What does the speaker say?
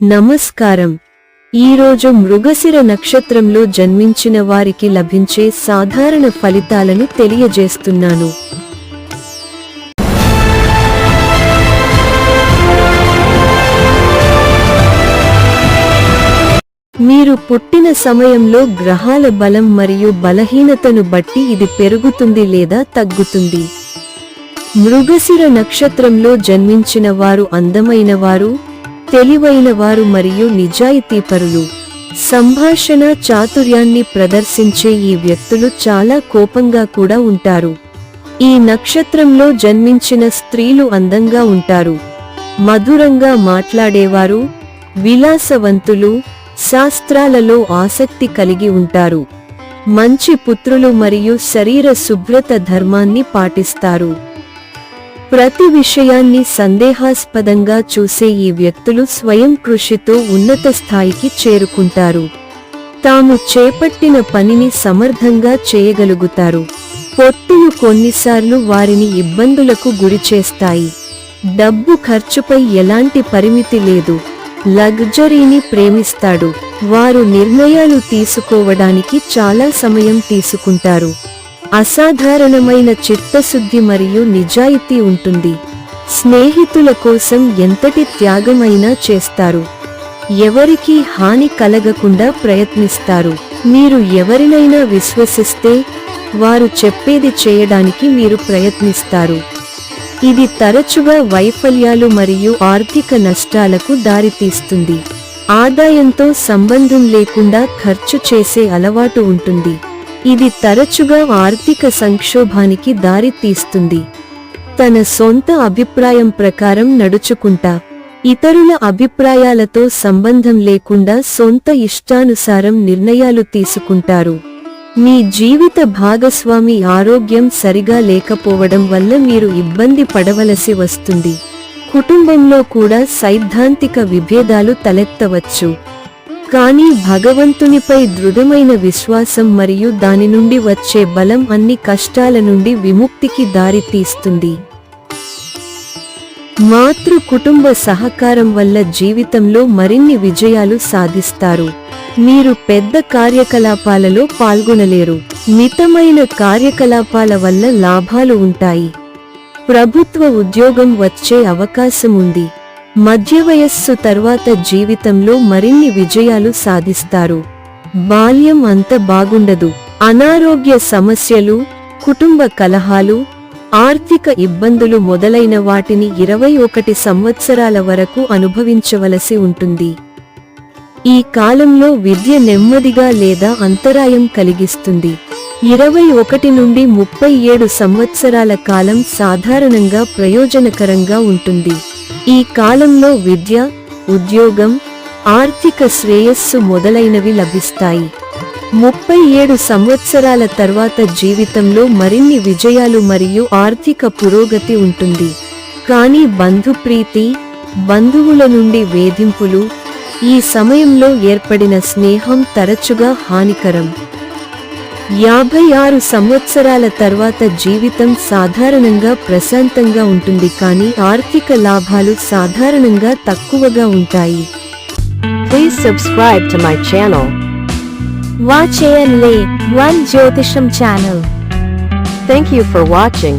నమస్కారం. ఈరోజు మృగశిర నక్షత్రంలో జన్మించిన వారికి లభించే సాధారణ ఫలితాలను తెలియజేస్తున్నాను. మీరు పుట్టిన సమయంలో గ్రహాల బలం మరియు బలహీనతను బట్టి ఇది పెరుగుతుంది లేదా తగ్గుతుంది. మృగశిర నక్షత్రంలో జన్మించిన వారు అందమైన వారు తెలివైన వారు మరియు నిజాయితీపరులు. సంభాషణ చాతుర్యాన్ని ప్రదర్శించే ఈ వ్యక్తులు చాలా కోపంగా కూడా ఉంటారు. ఈ నక్షత్రంలో జన్మించిన స్త్రీలు అందంగా ఉంటారు. మధురంగా మాట్లాడేవారు విలాసవంతులు శాస్త్రాలలో ఆసక్తి కలిగి ఉంటారు. మంచి పుత్రులు మరియు శరీర శుభ్రత ధర్మాన్ని పాటిస్తారు. ప్రతి విషయాన్ని సందేహాస్పదంగా చూసే ఈ వ్యక్తులు స్వయం కృషితో ఉన్నత స్థాయికి చేరుకుంటారు. తాము చేపట్టిన పనిని సమర్థంగా చేయగలుగుతారు. పొత్తులు కొన్నిసార్లు వారిని ఇబ్బందులకు గురిచేస్తాయి డబ్బు ఖర్చుపై ఎలాంటి పరిమితి లేదు. లగ్జరీని ప్రేమిస్తాడు. వారు నిర్ణయాలు తీసుకోవడానికి చాలా సమయం తీసుకుంటారు. అసాధారణమైన చిత్తశుద్ధి మరియు నిజాయితీ ఉంటుంది. స్నేహితుల కోసం ఎంతటి త్యాగమైనా చేస్తారు. ఎవరికీ హాని కలగకుండా ప్రయత్నిస్తారు. మీరు ఎవరినైనా విశ్వసిస్తే వారు చెప్పేది చేయడానికి మీరు ప్రయత్నిస్తారు. ఇది తరచుగా వైఫల్యాలు మరియు ఆర్థిక నష్టాలకు దారితీస్తుంది. ఆదాయంతో సంబంధం లేకుండా ఖర్చు చేసే అలవాటు ఉంటుంది. ఇది తరచుగా ఆర్థిక సంక్షోభానికి దారితీస్తుంది తన సొంత అభిప్రాయం ప్రకారం నడుచుకుంటా ఇతరుల అభిప్రాయాలతో సంబంధం లేకుండా సొంత ఇష్టానుసారం నిర్ణయాలు తీసుకుంటారు. మీ జీవిత భాగస్వామి ఆరోగ్యం సరిగా లేకపోవడం వల్ల మీరు ఇబ్బంది పడవలసి వస్తుంది. కుటుంబంలో కూడా సైద్ధాంతిక విభేదాలు తలెత్తవచ్చు. కానీ భగవంతునిపై దృఢమైన విశ్వాసం మరియు దాని నుండి వచ్చే బలం అన్ని కష్టాల నుండి విముక్తికి దారితీస్తుంది మాతృ కుటుంబ సహకారం వల్ల జీవితంలో మరిన్ని విజయాలు సాధిస్తారు. మీరు పెద్ద కార్యకలాపాలలో పాల్గొనలేరు. మితమైన కార్యకలాపాల వల్ల లాభాలు ఉంటాయి. ప్రభుత్వ ఉద్యోగం వచ్చే అవకాశం ఉంది. మధ్య వయస్సు తర్వాత జీవితంలో మరిన్ని విజయాలు సాధిస్తారు. బాల్యం అంత బాగుండదు. అనారోగ్య సమస్యలు కుటుంబ కలహాలు ఆర్థిక ఇబ్బందులు మొదలైన వాటిని ఇరవై ఒకటి సంవత్సరాల వరకు అనుభవించవలసి ఉంటుంది. ఈ కాలంలో విద్య నెమ్మదిగా లేదా అంతరాయం కలిగిస్తుంది. ఇరవై ఒకటి నుండి ముప్పై ఏడు సంవత్సరాల కాలం సాధారణంగా ప్రయోజనకరంగా ఉంటుంది. ఈ కాలంలో విద్య ఉద్యోగం ఆర్థిక శ్రేయస్సు మొదలైనవి లభిస్తాయి. ముప్పై ఏడు సంవత్సరాల తర్వాత జీవితంలో మరిన్ని విజయాలు మరియు ఆర్థిక పురోగతి ఉంటుంది. కానీ బంధుప్రీతి బంధువుల నుండి వేధింపులు ఈ సమయంలో ఏర్పడిన స్నేహం తరచుగా హానికరం. యాభై ఆరు సంవత్సరాల తర్వాత జీవితం సాధారణంగా ప్రశాంతంగా ఉంటుంది కానీ ఆర్థిక లాభాలు సాధారణంగా తక్కువగా ఉంటాయి Please subscribe to my channel. Watch చేయండి వన్ జ్యోతిషం channel Thank you for watching.